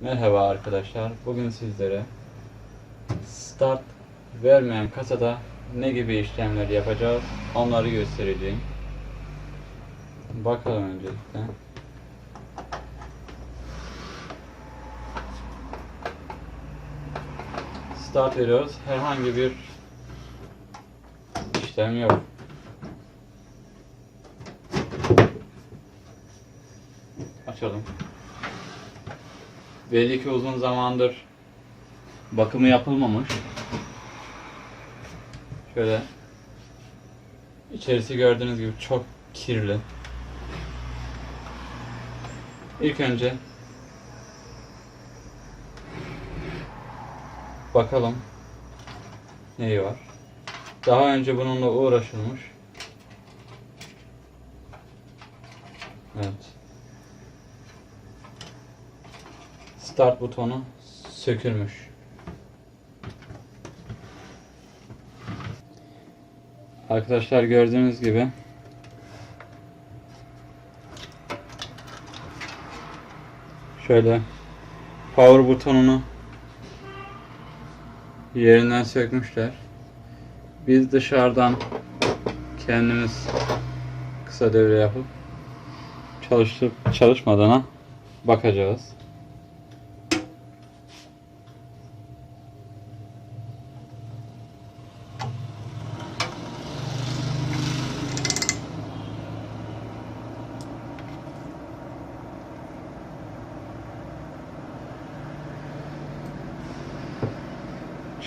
Merhaba arkadaşlar. Bugün sizlere start vermeyen kasada ne gibi işlemler yapacağız onları göstereceğim. Bakalım öncelikle. Start veriyoruz. Herhangi bir işlem yok. Açalım. Belli ki uzun zamandır bakımı yapılmamış. Şöyle içerisi gördüğünüz gibi çok kirli. İlk önce bakalım neyi var. Daha önce bununla uğraşılmış. Evet. Start butonu sökülmüş. Arkadaşlar gördüğünüz gibi şöyle power butonunu yerinden sökmüşler. Biz dışarıdan kendimiz kısa devre yapıp çalışıp çalışmadığına bakacağız.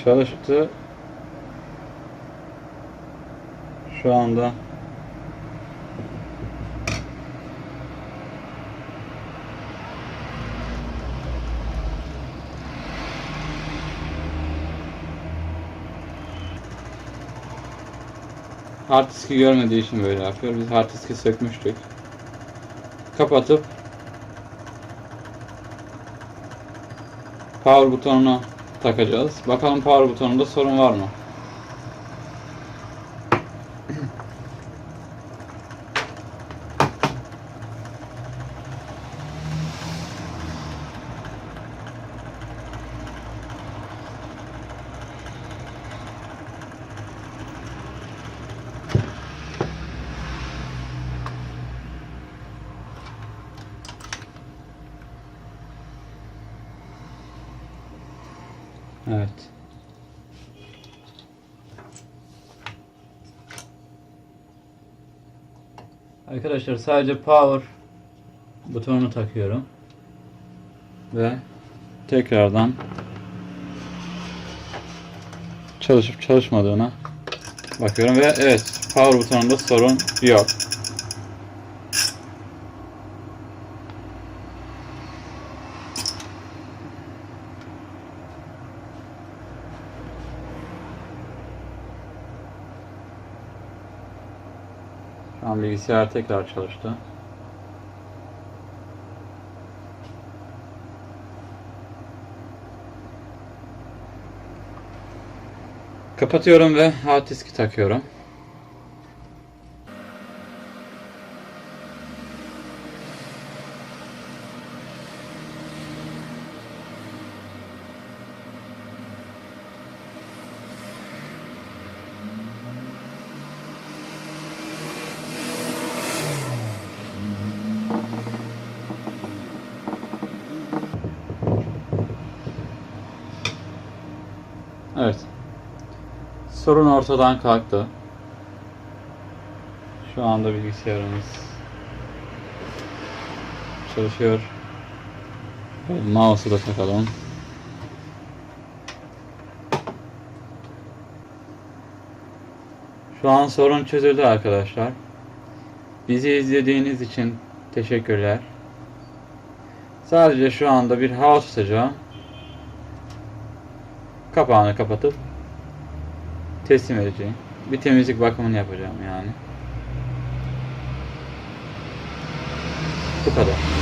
Çalıştı. Şu anda hard görmediği için böyle yapıyor. Biz hard sökmüştük. Kapatıp power butonunu takacağız. Bakalım power butonunda sorun var mı? Evet. Arkadaşlar sadece power butonunu takıyorum. Ve tekrardan çalışıp çalışmadığına bakıyorum ve evet power butonunda sorun yok. An bilgisayar tekrar çalıştı. Kapatıyorum ve hard diski takıyorum. Evet. Sorun ortadan kalktı. Şu anda bilgisayarımız çalışıyor. Mouse'u da takalım. Şu an sorun çözüldü arkadaşlar. Bizi izlediğiniz için teşekkürler. Sadece şu anda bir hava tutacağım. Kapağını kapatıp teslim edeceğim. Bir temizlik bakımını yapacağım yani. Bu kadar.